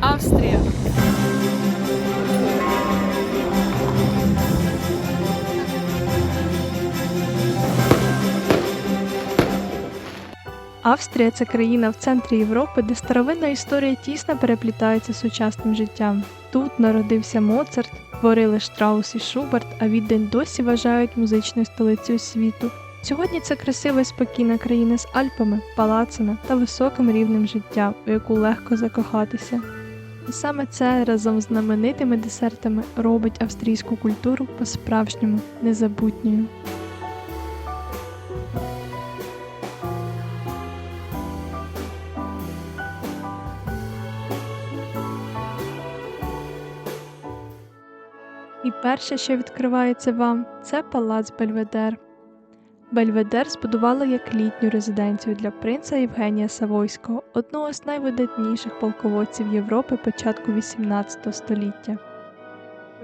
Австрія. Австрія це країна в центрі Європи, де старовинна історія тісно переплітається з сучасним життям. Тут народився Моцарт, творили Штраус і Шуберт, а віддень досі вважають музичною столицею світу. Сьогодні це красива і спокійна країна з Альпами, палацами та високим рівнем життя, у яку легко закохатися. Саме це разом з знаменитими десертами робить австрійську культуру по-справжньому незабутньою. І перше, що відкривається вам, це палац Бельведер. Бельведер збудували як літню резиденцію для принца Євгенія Савойського, одного з найвидатніших полководців Європи початку XVIII століття.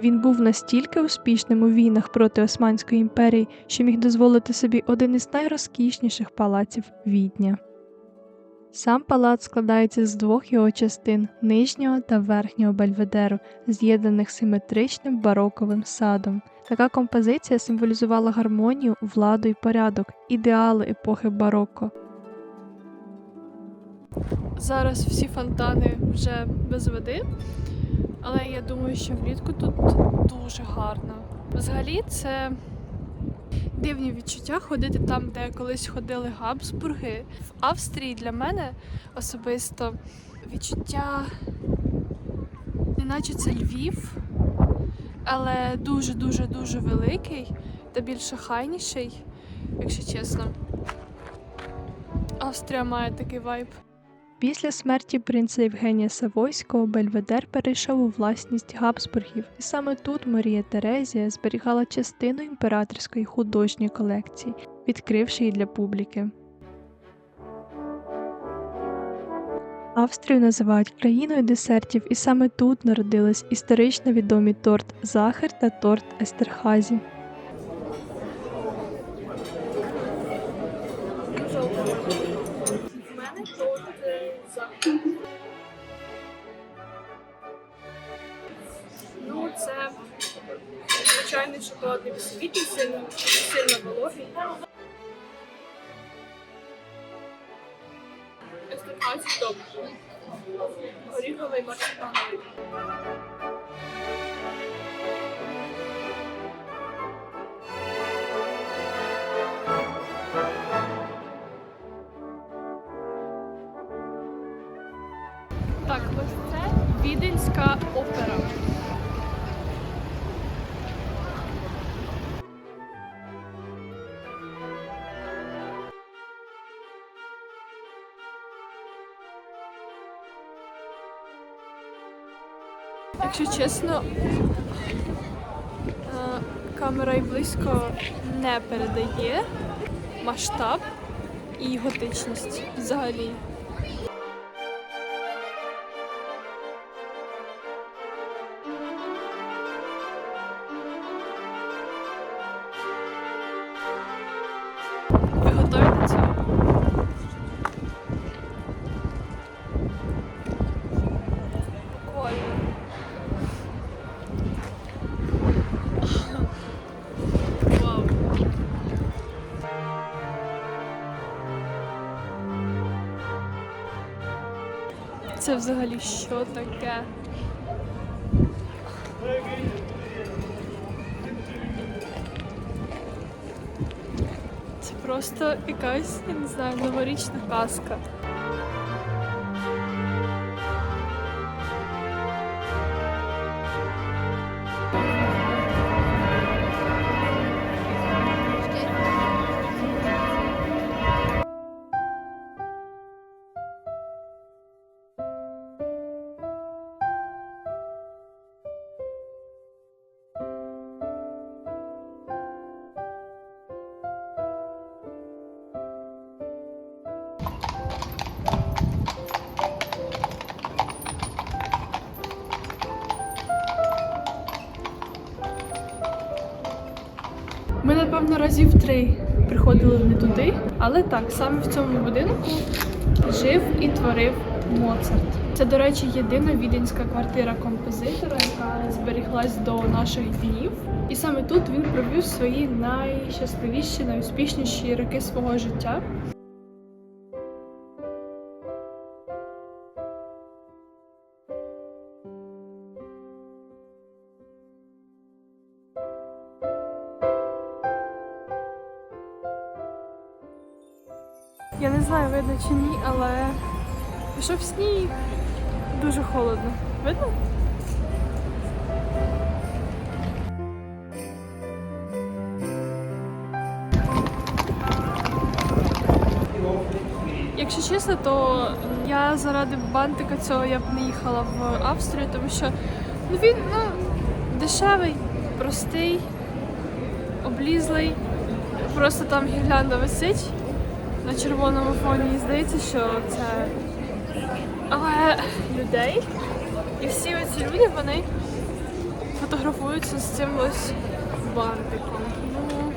Він був настільки успішним у війнах проти Османської імперії, що міг дозволити собі один із найрозкішніших палаців Відня. Сам палац складається з двох його частин нижнього та верхнього бельведеру, з'єднаних симетричним бароковим садом. Така композиція символізувала гармонію, владу і порядок, ідеали епохи бароко. Зараз всі фонтани вже без води, але я думаю, що влітку тут дуже гарно. Взагалі, це дивні відчуття ходити там, де колись ходили Габсбурги. В Австрії для мене особисто відчуття, неначе це Львів, але дуже-дуже дуже великий та більш хайніший, якщо чесно. Австрія має такий вайб. Після смерті принца Євгенія Савойського Бельведер перейшов у власність Габсбургів, і саме тут Марія Терезія зберігала частину імператорської художньої колекції, відкривши її для публіки. Австрію називають країною десертів, і саме тут народились історично відомі торт Захар та торт Естерхазі. В мене Ну, це звичайний шоколадний бісквіт, сильно, сильно вологий. Естакаці топ. Горіховий марципановий. Якщо чесно, е, камера і близько не передає масштаб і готичність взагалі. Це взагалі що таке? Це просто якась, я не знаю, новорічна казка. Напевно, разів три приходили не туди, але так, саме в цьому будинку жив і творив Моцарт. Це до речі, єдина віденська квартира композитора, яка зберіглась до наших днів. І саме тут він провів свої найщасливіші, найуспішніші роки свого життя. Я не знаю, видно чи ні, але пішов сніг. Дуже холодно. Видно? Якщо чесно, то я заради бантика цього я б не їхала в Австрію, тому що ну, він ну, дешевий, простий, облізлий. Просто там гірлянда висить на червоному фоні і здається, що це. Але людей. І всі ці люди вони фотографуються з цим ось бантиком. Ну,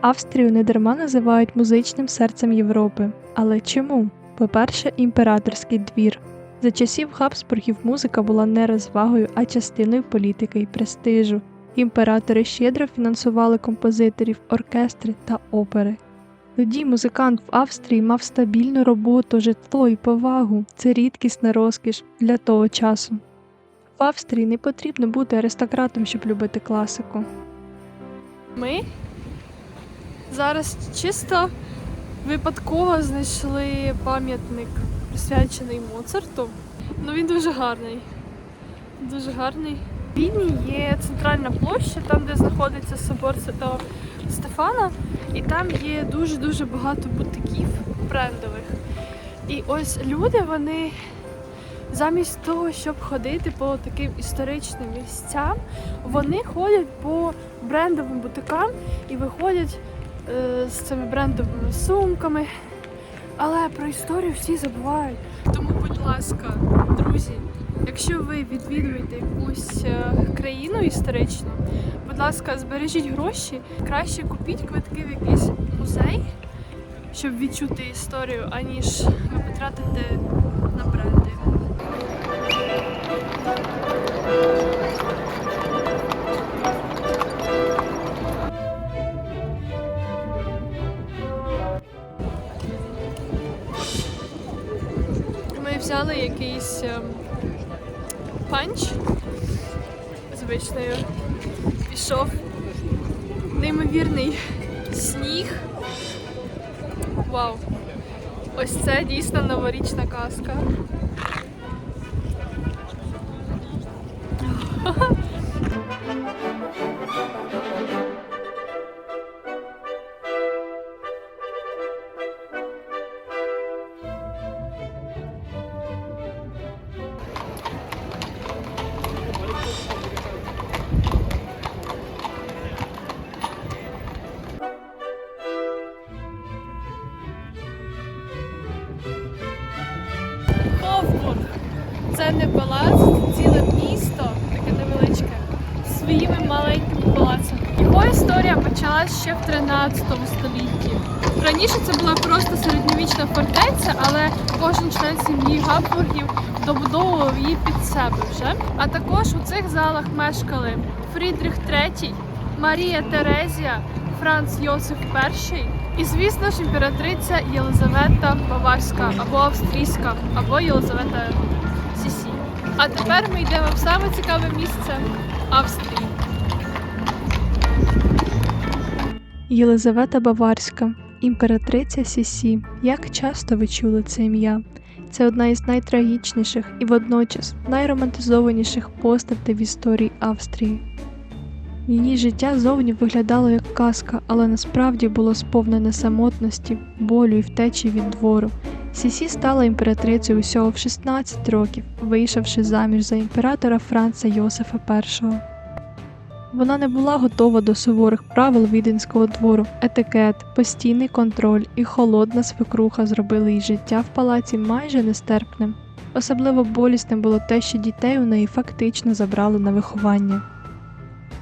Австрію недарма називають музичним серцем Європи. Але чому? По-перше, імператорський двір. За часів Хабсбургів музика була не розвагою, а частиною політики і престижу. Імператори щедро фінансували композиторів, оркестри та опери. Тоді музикант в Австрії мав стабільну роботу, житло і повагу. Це рідкісна розкіш для того часу. В Австрії не потрібно бути аристократом, щоб любити класику. ми зараз чисто випадково знайшли пам'ятник, присвячений Моцарту. Ну він дуже гарний. Дуже гарний. Відні є центральна площа, там, де знаходиться собор Святого Стефана, і там є дуже-дуже багато бутиків брендових. І ось люди, вони замість того, щоб ходити по таким історичним місцям, вони ходять по брендовим бутикам і виходять е, з цими брендовими сумками. Але про історію всі забувають. Тому, будь ласка, друзі, якщо ви відвідуєте якусь е, країну історичну, будь ласка, збережіть гроші, краще купіть квитки в якийсь музей, щоб відчути історію, аніж ви потратите на бренди. Ми взяли якийсь панч звичною. Пішов неймовірний сніг. Вау! Ось це дійсно новорічна казка. Це не палац, це ціле місто, таке невеличке, своїми маленькими палацами. Його історія почалась ще в 13 столітті. Раніше це була просто середньовічна фортеця, але кожен член сім'ї Габсбургів добудовував її під себе вже. А також у цих залах мешкали Фрідріх III, Марія Терезія, Франц Йосиф І і, звісно ж, імператриця Єлизавета Баварська або Австрійська, або Єлизавета Сісі. А тепер ми йдемо в саме цікаве місце Австрії. Єлизавета Баварська, імператриця Сісі. Як часто ви чули це ім'я? Це одна із найтрагічніших і водночас найромантизованіших постатей в історії Австрії. Її життя зовні виглядало як казка, але насправді було сповнене самотності, болю і втечі від двору. Сісі стала імператрицею усього в 16 років, вийшовши заміж за імператора Франца Йосифа І. Вона не була готова до суворих правил віденського двору. Етикет, постійний контроль і холодна свекруха зробили її життя в палаці майже нестерпним. Особливо болісним було те, що дітей у неї фактично забрали на виховання.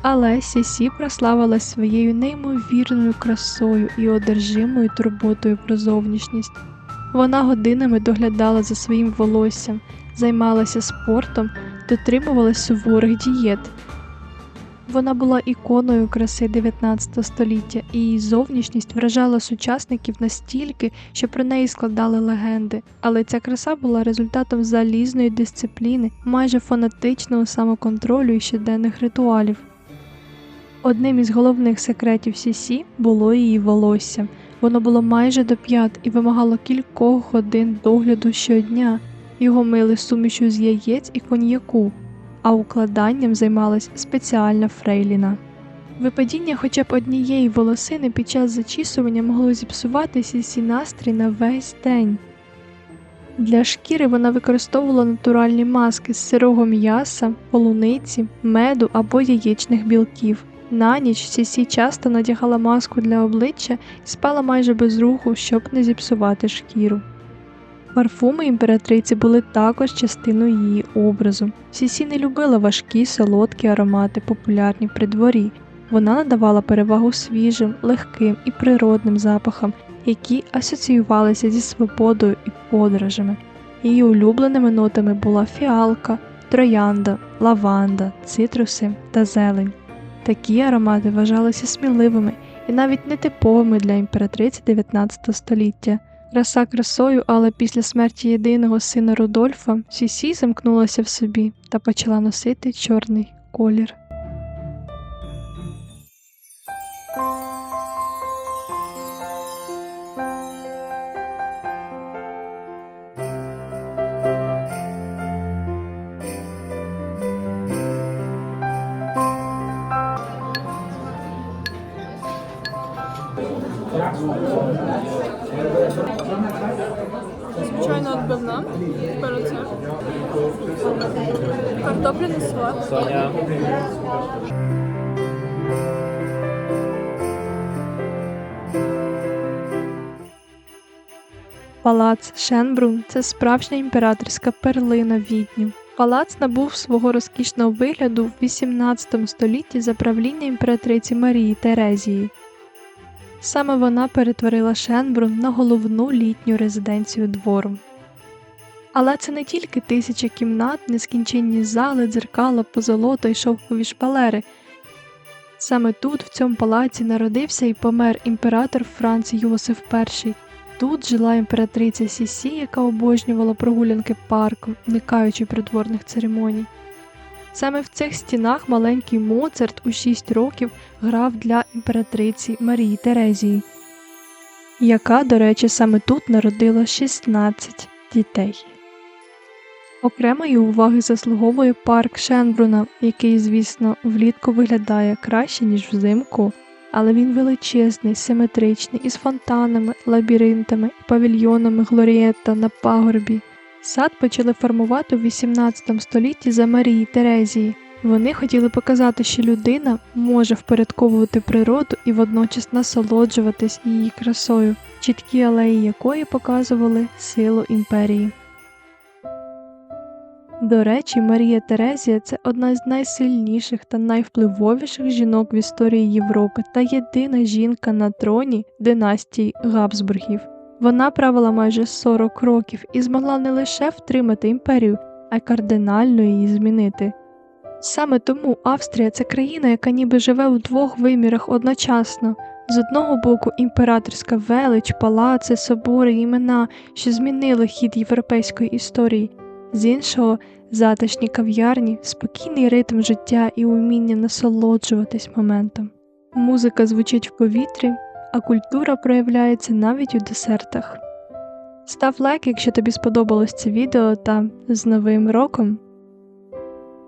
Але Сісі прославилась своєю неймовірною красою і одержимою турботою про зовнішність. Вона годинами доглядала за своїм волоссям, займалася спортом, дотримувалась суворих дієт. Вона була іконою краси 19 століття, і її зовнішність вражала сучасників настільки, що про неї складали легенди. Але ця краса була результатом залізної дисципліни, майже фанатичного самоконтролю і щоденних ритуалів. Одним із головних секретів Сісі було її волосся. Воно було майже до п'ят і вимагало кількох годин догляду щодня. Його мили сумішю з яєць і коньяку, а укладанням займалась спеціальна фрейліна. Випадіння хоча б однієї волосини під час зачісування могло зіпсувати сісі настрій на весь день. Для шкіри вона використовувала натуральні маски з сирого м'яса, полуниці, меду або яєчних білків. На ніч Сісі часто надягала маску для обличчя і спала майже без руху, щоб не зіпсувати шкіру. Парфуми імператриці були також частиною її образу. Сісі не любила важкі солодкі аромати, популярні при дворі. Вона надавала перевагу свіжим, легким і природним запахам, які асоціювалися зі свободою і подорожами. Її улюбленими нотами була фіалка, троянда, лаванда, цитруси та зелень. Такі аромати вважалися сміливими і навіть нетиповими для імператриці 19 століття. Краса красою, але після смерті єдиного сина Рудольфа Сісі замкнулася в собі та почала носити чорний колір. Картопляний салат. Соня. Палац Шенбрун це справжня імператорська перлина відню. Палац набув свого розкішного вигляду в 18 столітті за правління імператриці Марії Терезії. Саме вона перетворила Шенбрун на головну літню резиденцію двору. Але це не тільки тисячі кімнат, нескінченні зали, дзеркала, позолота й шовкові шпалери. Саме тут, в цьому палаці, народився і помер імператор Франц Йосиф І. Тут жила імператриця Сісі, яка обожнювала прогулянки парком, уникаючи придворних церемоній. Саме в цих стінах маленький Моцарт у 6 років грав для імператриці Марії Терезії, яка, до речі, саме тут народила 16 дітей. Окремої уваги заслуговує парк Шенбруна, який, звісно, влітку виглядає краще, ніж взимку, але він величезний, симетричний, із фонтанами, лабіринтами павільйонами Глорієта на пагорбі. Сад почали формувати у 18 столітті за Марії Терезії. Вони хотіли показати, що людина може впорядковувати природу і водночас насолоджуватись її красою, чіткі алеї якої показували силу імперії. До речі, Марія Терезія це одна з найсильніших та найвпливовіших жінок в історії Європи та єдина жінка на троні династії Габсбургів. Вона правила майже 40 років і змогла не лише втримати імперію, а й кардинально її змінити. Саме тому Австрія це країна, яка ніби живе у двох вимірах одночасно. З одного боку, імператорська велич, палаци, собори, імена, що змінили хід європейської історії, з іншого затишні кав'ярні, спокійний ритм життя і уміння насолоджуватись моментом. Музика звучить в повітрі, а культура проявляється навіть у десертах. Став лайк, якщо тобі сподобалось це відео та з Новим роком!